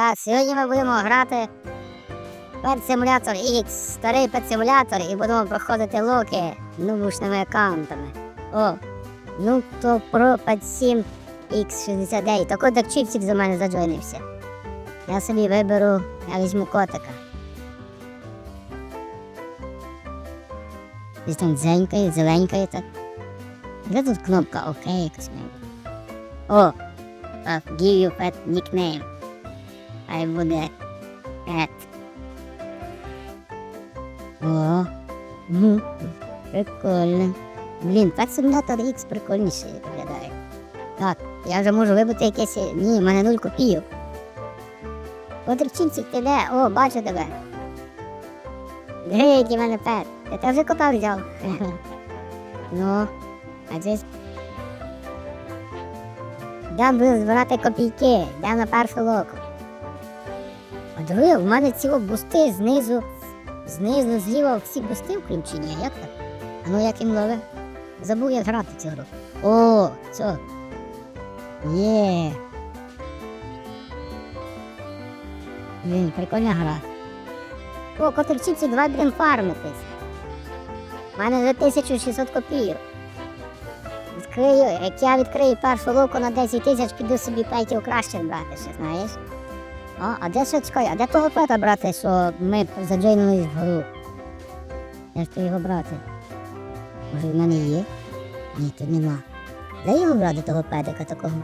Так, сьогодні ми будемо грати Simulator X, старий Simulator, і будемо проходити локи нубушними аккаунтами. О, ну то про 7 X69. Так от так чіпсик за мене заджойнився. Я собі виберу, я візьму котика. Десь там дзенькає, зеленькає так. Де тут кнопка ОК якась має? О, give you pet nickname. Хай буде Pet. О, ну, прикольно. Блін, Pet Simulator X прикольніше виглядає. Так, я вже можу вибити якесь. Ні, в мене нуль копійок. Потричинцик ти? О, бачу тебе. Диви, який в мене пет. Я тебе вже кота взяв. ну, а це. Дам буду збирати копійки, дам на першу локу. Диви, в мене ці бусти знизу, знизу, зліва всі бусти включені, а як так? А ну як він ловить? Забув як грати цю гру. О, це. Є. Блін, прикольна гра. О, котерчиці давай будемо фармитись. У мене вже 1600 копійок. Відкрию, як я відкрию першу луку на 10 тисяч, піду собі петів краще брати, ще знаєш. О, а де ще чекай, а де того пета брати, що ми заджойнулись в гру? Де ж то його брати? Може в мене є? Ні, тут нема. Де його брати того педика такого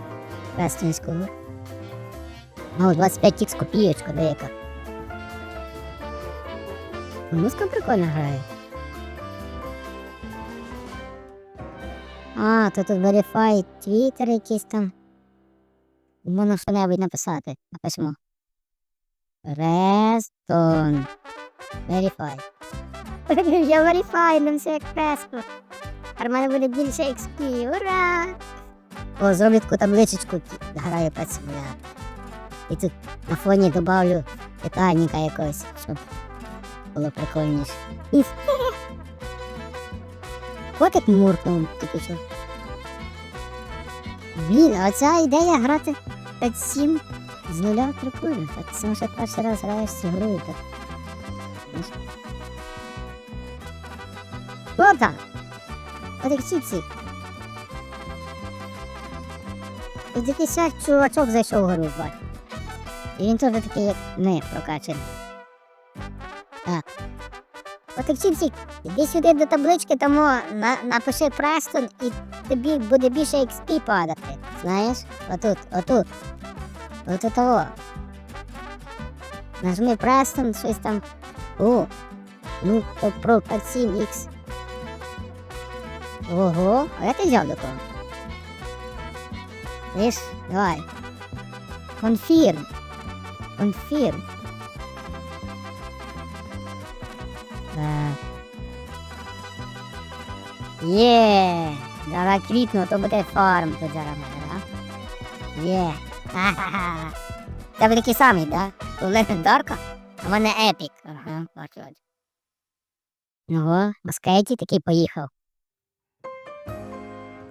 пестинського? А, 25 ікс копієчка деяка. Музика прикольно грає. А, то тут Verify Twitter якийсь там. Можна що-небудь написати. Напишемо. Рестон. Verify. Я все як пресно. А в мене буде більше XP. Ура! О, зроблю таку табличечку, граю під симулятор. І тут на фоні добавлю питальника якогось, щоб було прикольніше. І Котик муркнув тільки що. Блін, а ідея грати 5-7 з нуля прикольно. Так це вже перший раз граєш цю гру. Так. Котик чіпсі. Тут якийсь ще чувачок зайшов в гру бачу. І він теж такий, як ми, прокачаний. Так. Котик чіпсі, Іди сюди до таблички, тому на, напиши Престон і тобі буде більше XP падати. Знаєш? Отут, отут. Отут того. Нажми Престон, щось там. О! Ну, то про 7X. Ого, а я ти взяв до кого? Видиш, давай. Конфірм. Конфірм. Є, давай квітну, то буде фарм тут зараз да? Є. Ха-ха-ха. Тебе такий самий, да? У легендарка, в мене епік. Ага, бачу. бачу. Ого, Маскеті такий поїхав.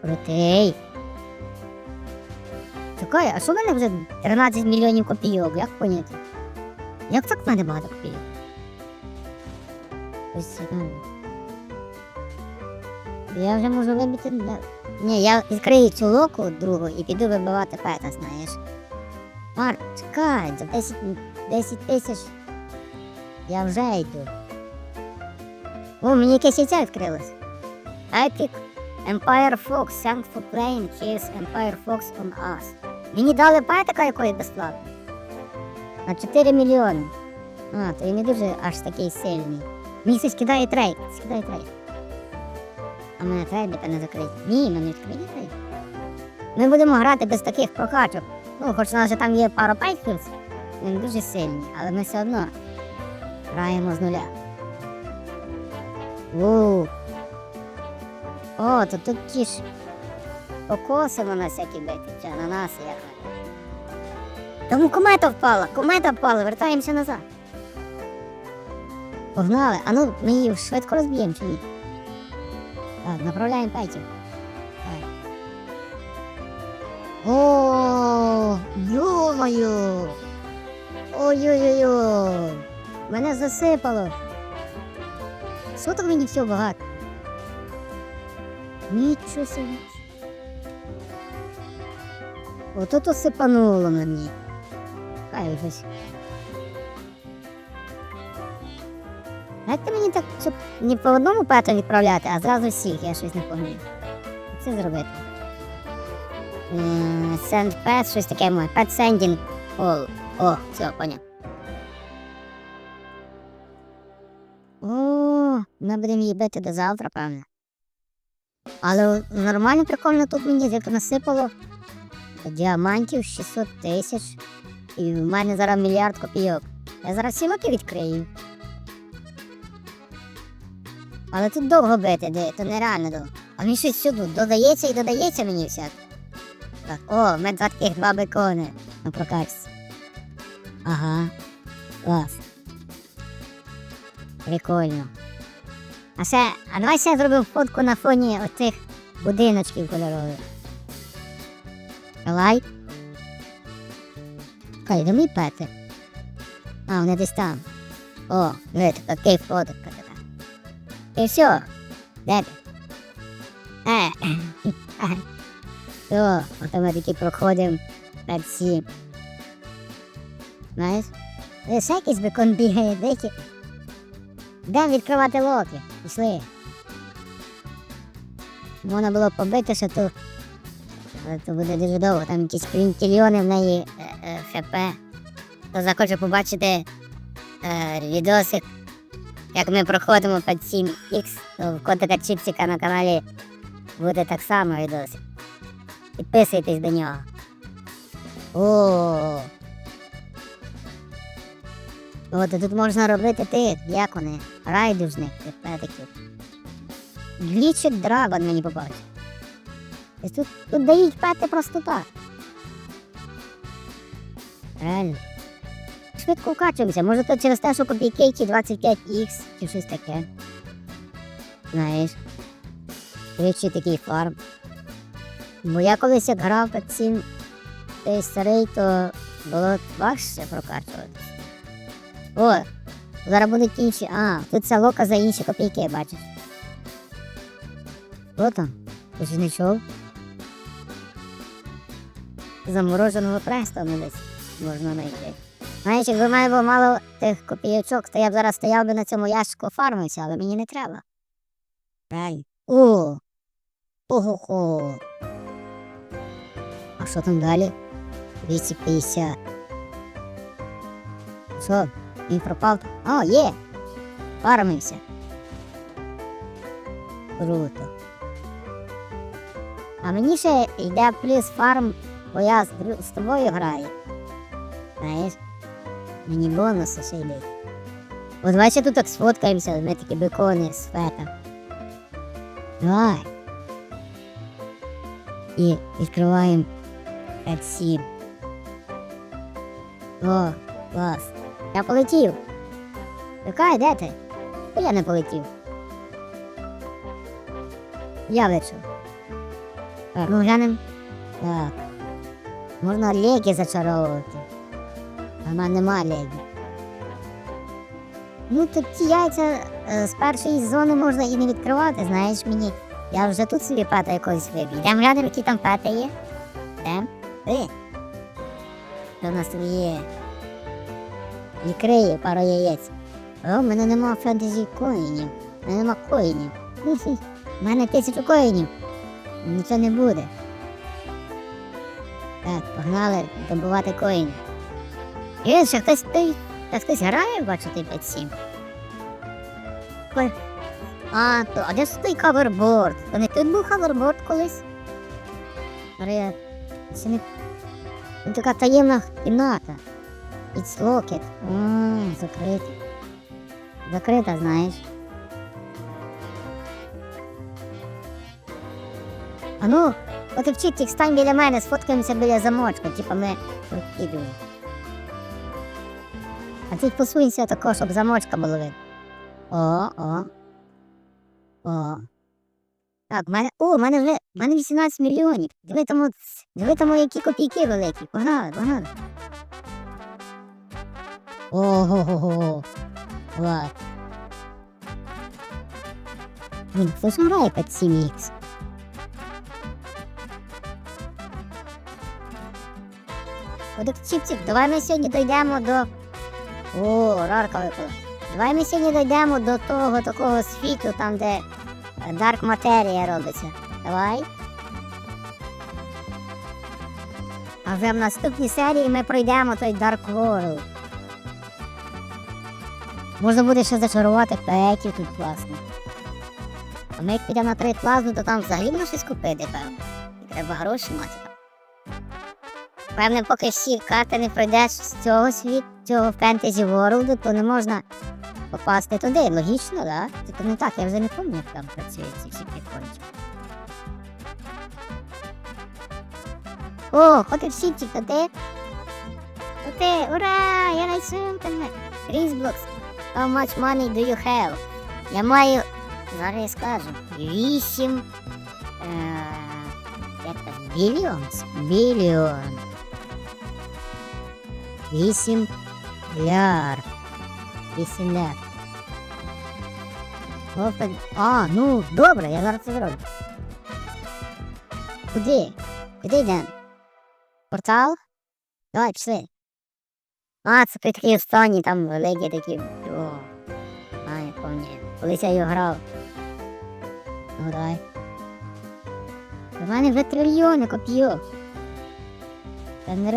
Крутий. Чекай, а що в мене вже 13 мільйонів копійок, як поняти? Як так в мене багато копійок? Ось. Я вже можу вибити. Ні, я відкрию цю локу другу і піду вибивати пета, знаєш. Марк, чекай, за 10, 10 тисяч я вже йду. О, мені якесь яйця відкрилось. Epic Empire Fox, thanks for playing his Empire Fox on us. Мені дали петика якої безплатно. На 4 мільйони. А, то він не дуже аж такий сильний. Мені це скидає трейд, скидає трейд. А мене трейдика не закриті. Ні, мене відкриті трейд. Ми будемо грати без таких прокачок. Ну, хоч у нас же там є пара пейкерс, він дуже сильний, але ми все одно граємо з нуля. У. О, то тут ті ж покосимо на всякі бити, чи ананаси як. Тому комета впала, комета впала, вертаємося назад. Погнали, а ну ми її швидко розб'ємо чи ні? Так, направляємо. Так. О, йо-моє! Ой-ой-ой-ой. Мене засипало. Що там мені все багато? Нічого собі. Ото то сипануло мені. Хай щось. Як ти мені так, щоб не по одному пету відправляти, а зразу всіх, я щось не пам'ятаю. Це зробити. Send pet, щось таке моє. Pet sending. О, о, все, поняв. О, ми будемо її бити до завтра, певно. Але нормально прикольно тут мені як насипало діамантів 600 тисяч. І в мене зараз мільярд копійок. Я зараз всі локи відкрию. Але тут довго бити, де, то нереально довго. А мені щось сюди додається і додається мені всяк. Так, о, в мене таких два бекони на прокачці. Ага. Клас. Прикольно. А ще, а давай ще я зробив фотку на фоні оцих будиночків кольорових. Давай. Хай, де мій пети? А, вони десь там. О, диви, тут такий фоток. така. І все. Де ти? Е. Все, ото ми таки проходимо під сім. Знаєш? Де ще якийсь бекон бігає, деякі. Де відкривати локи? Пішли. Можна було побити, що тут. Але це буде дуже довго, там якісь квінтільйони в неї е, е, ХП. Хто захоче побачити е, відосик, як ми проходимо під 7X, то в котика Чіпсика на каналі буде так само відосик. Підписуйтесь до нього. О. От і тут можна робити тих, як вони, райдужних петиків. Глічик драгон мені попався. Тут, тут дають пети просто так. Реально. Швидко вкачуємося, може то через те, що копійки ті 25X чи щось таке. Знаєш. Швидший такий фарм. Бо я колись як грав під цим той старий, то було важче прокачуватися. О, зараз будуть інші. А, тут це лока за інші копійки, бачиш. Що там? Ти ж не чув? Замороженого престона десь можна знайти. Знаєш, якби в мене було мало тих копійочок, то я б зараз стояв би на цьому ящику фармився, але мені не треба. Правильно. О! Ого-го! А що там далі? 250. Що? Він пропав? О, є! Фармився. Круто. А мені ще йде плюс фарм, бо я з, з тобою граю. Знаєш? Мені бонуси ще йдуть. От давай ще тут так сфоткаємося, ми такі бекони з фета. Давай. І відкриваємо Red 7. О, клас. Я полетів. Чекай, де ти? Я не полетів. Я вийшов. Так, ну глянем. Так. Можна ліки зачаровувати. А в мене нема ліків. Ну, тут ті яйця е, з першої зони можна і не відкривати, знаєш мені. Я вже тут собі пета якогось виб'ю. Йдемо глянемо, які там пети є. Йдем. Ти. В нас тут є? Відкриє пару яєць. О, в мене нема фентезі коїнів. В мене нема коїнів. Хі-хі. Мене тисячу коїнів. Нічого не буде. Так, погнали добувати коїни. Є, ще хтось той. Та хтось грає, бачу, ти 5-7. Ой. А, то, а де ж той каверборд? То не тут був каверборд колись? Аре, це не... Така таємна кімната. Locked. Ммм, закрита. Закрита, знаєш. А ну, от і вчить, стань біля мене, сфоткаємося біля замочка, типа ми прокидуємо. А ти посунься тако, щоб замочка було видно. О, о. О. Так, мене. О, в мене вже. Мене 18 мільйонів. Диви тому, диви тому, які копійки великі. Погнали, погнали. Ого-го-го. Клас. Блін, хто ж грає під 7х? Чіп-чіп, давай ми сьогодні дійдемо до. О, рарка випала. Давай ми сьогодні дійдемо до того такого світу, там, де Дарк матерія робиться. Давай. А вже в наступній серії ми пройдемо той Dark World. Можна буде ще зачарувати петів тут класно. А ми як підемо на трейд плазму, то там взагалі можна щось купити, певно. І треба гроші мати. Певне, поки всі карти не пройдеш з цього світу, цього фентезі Ворлду, то не можна попасти туди. Логічно? Да? Тільки не так, я вже не пам'ятаю, як там працюють ці всі прикольчики. О, ходить щитчик, то ти? То ти, ура! Я знайшов тебе! Різблокс, how much money do you have? Я маю, зараз я скажу, вісім, е, як так, біліонс? Біліон. Вісім ляр. Ляр. Open. А, ну, добре, я зараз це зроблю. Куди? Куди йдемо? Портал? Давай, пішли. А, це той такий останній там великий такі. О. Я пам'ятаю. Колись я його грав. Ну давай. У мене вже трильйони коп'ю. Та не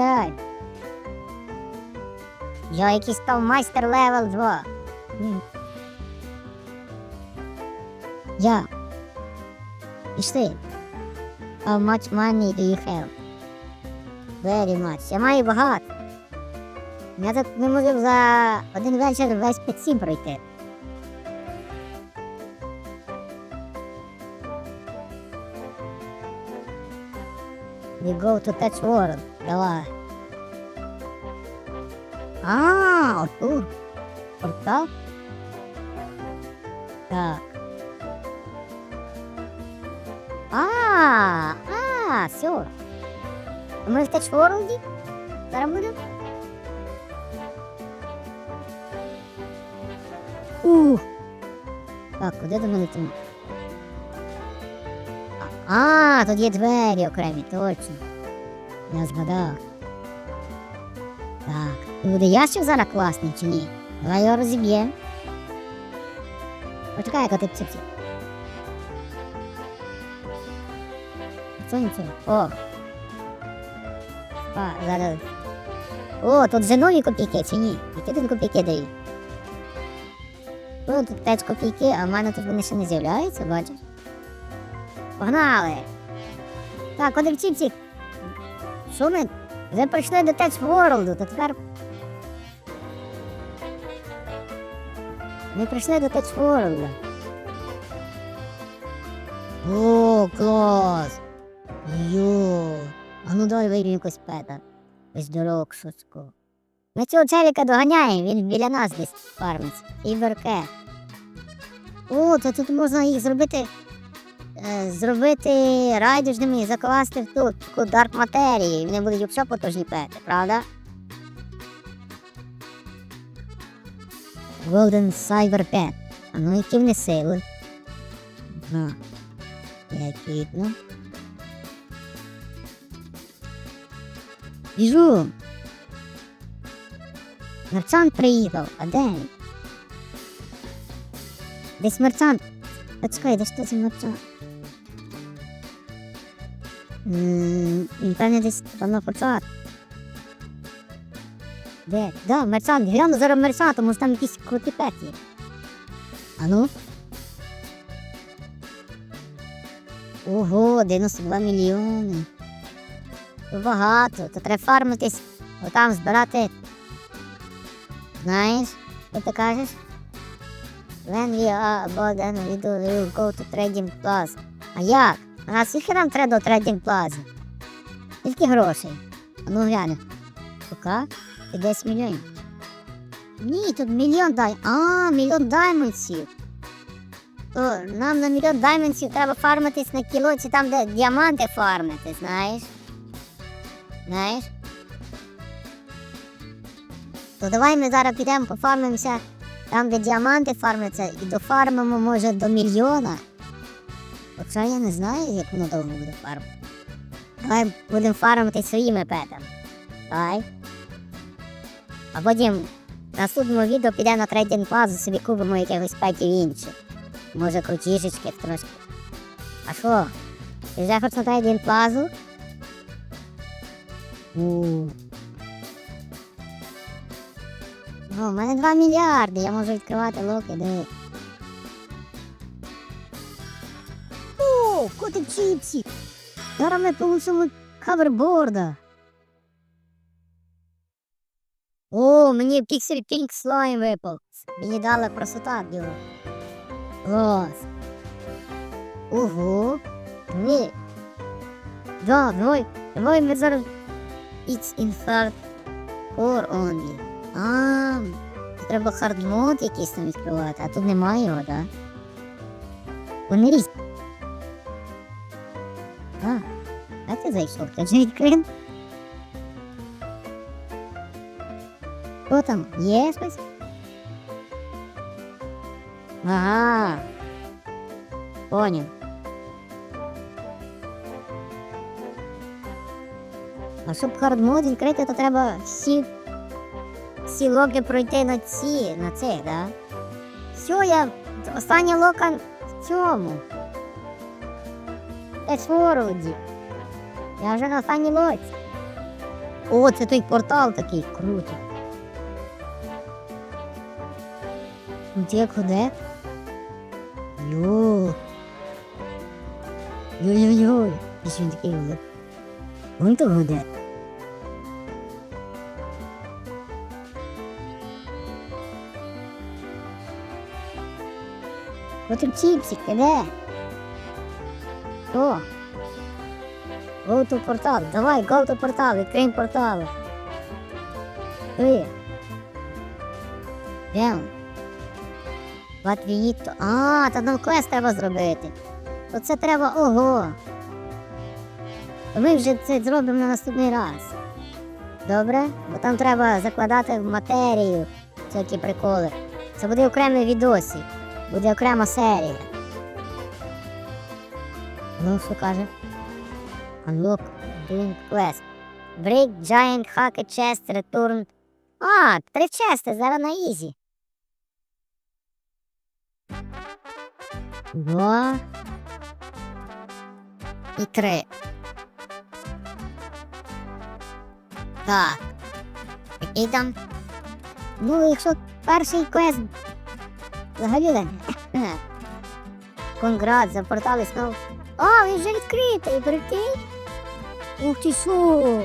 рай. Я якийсь став майстер левел 2. М. Я. Пішли. How much money do you have? Very much. Я маю багато. Я тут не можу за один вечір весь під пройти. We go to touch world. Давай. А, отут. Портал? Так. А, а, все. Ми в World? Зараз будемо? Ух. Так, куди до мене там? А, тут є двері окремі, точно. Я згадав. Так, буде ящик зараз класний чи ні? Давай його розіб'ємо. Почекай, як ти пципці. Це нічого. О, а, зараз. О, тут вже нові копійки чи ні? Які тут копійки дають? О, тут 5 копійки, а в мене тут вони ще не з'являються, бачиш? Погнали! Так, один чіпчик. Що ми? Вже прийшли до Touch World, то тепер. Ми прийшли до World. О, клас! Йо! А ну давай вийдемо якось пета. Ось дорогу шуцьку. Ми цього челіка доганяємо, він біля нас десь фармиться. І верке. О, то тут можна їх зробити. Е, зробити райдужними і закласти в ту таку дарк матерії. Вони будуть якщо потужні пети, правда? Golden Cyber Pet. А ну які вони сили? Ага. Як видно. Біжу. Мерчант приїхав, а де він? Десь мерчант. Та чекай, де ж це мерчант? М, Він певне десь там на початку. Де? Да, мерчант, гляну зараз мерчант, тому що там якісь круті пет є. А ну? Ого, 92 мільйони. Багато, то треба фармитись, отам збирати. Знаєш, що ти кажеш? When we are bored and we we will go to trading plaza. А як? А скільки нам треба до trading plaza? Скільки грошей? А ну глянь. Пока? Ти 10 мільйонів. Ні, тут мільйон дай. А, мільйон даймонсів. То нам на мільйон даймонсів треба фармитись на кіло, чи там, де діаманти фармити, знаєш? Знаєш? То давай ми зараз підемо пофармимося там, де діаманти фармляться, і дофармимо, може, до мільйона. Хоча я не знаю, як воно довго буде фармити. Давай будемо фармити своїми петами. Давай. А потім в наступному відео підемо на трейдинг плазу, собі купимо якихось петів інших. Може крутішечки трошки. А що? Ти вже хочеш на трейдинг плазу? У. Ну, в мене 2 мільярди, я можу відкривати локи, диви. О, котик чіпсі! Зараз ми получимо хаверборда. О, мені Pixel Pink слайм випав. Мені дали красота діло. Клас. Ого. Ні. Да, давай, давай ми зараз It's insert core only. А, треба хардмод якийсь там відкривати, а тут немає його, так? Вони різні. А, а ти зайшов, ти вже відкрив? Там? Є? Ага. Поняв. А щоб хардмод відкрити, то треба всі, всі локи пройти на ці, на це, да? Все, я остання лока в цьому. Ешвороді. Я вже на останній лоці. О, це той портал такий крутий. Де куди? Йо. Йой-йой-йой. І що він такий великий? Вон то гуде. От і чіпсик, ти де? О! Go to портал. Давай, go to портал, відкриємо портали. Ти. Прямо. We. А, та нам квест треба зробити. То це треба ого. Ми вже це зробимо на наступний раз. Добре? Бо там треба закладати в матерію всякі приколи. Це буде окремий відосик. Буде окрема серія. Ну, що каже? Unlock Doing Quest. Break Giant Hack Chest Return. А, три чести, зараз на ізі. Два. І три. Так. Який там? Ну, якщо перший квест взагалі. не. Конграт, запортали знову. А, він вже відкритий, прикинь. Ух ти що.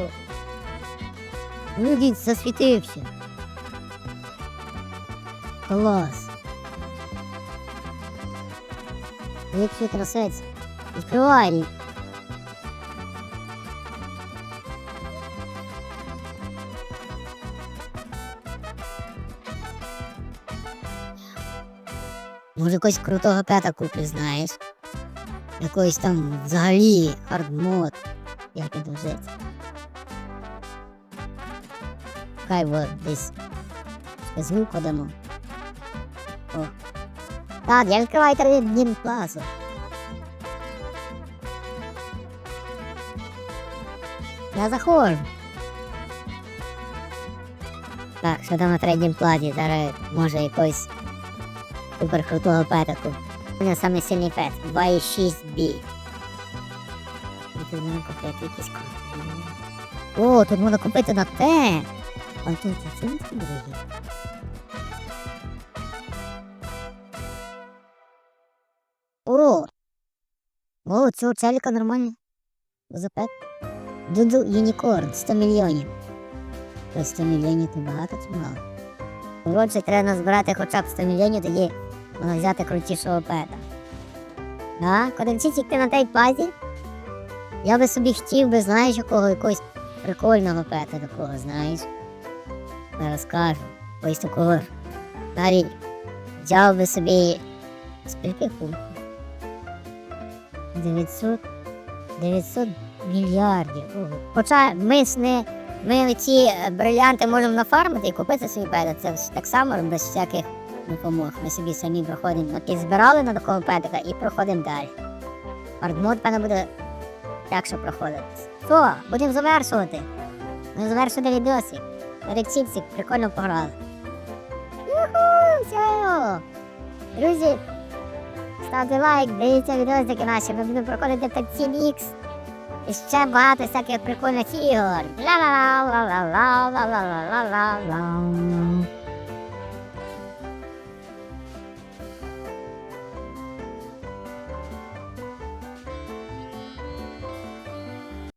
Він засвітився. Клас. Який красець. Відкривай. Може якогось крутого пета куплю, знаєш. Якийсь там взагалі хардмод. Як він називається. Хай от десь звук подамо. О. Так, я відкриваю триднім класу. Я заходжу. Так, що там на третьому плані? Зараз може якось супер крутого петаку. У мене самий сильний пет. 2,6B. І тут можна купити якісь круті. О, тут можна купити на те. А тут це не дорогі. О, цього челіка нормально. За пет. Дуду Юнікорн, 100 мільйонів. Та 100 мільйонів це багато чи мало? Коротше, треба назбирати хоча б 100 мільйонів, тоді можна взяти крутішого пета. А, Коденчицік ти на тій базі? Я би собі хотів би, знаєш, якого якогось прикольного пета такого, знаєш. Зараз кажу. Ось такого. Далі взяв би собі. Фунтів? 900 900 мільярдів. Хоча ми ж не Ми ці е, брилянти можемо нафармити і купити собі пета. Це так само без всяких допомог. Ми собі самі проходимо. От і збирали на такого петика і проходимо далі. Ардмод, певно, буде легше проходити. Що, будемо завершувати. Ми завершили відосик. Рексівці прикольно пограли. Юху, все. Друзі, ставте лайк, дивіться відеозики наші, ми будемо проходити X. І ще багато всяких прикольних ігор. Ла-ла-ла-ла-ла-ла-ла-ла-ла-ла-ла.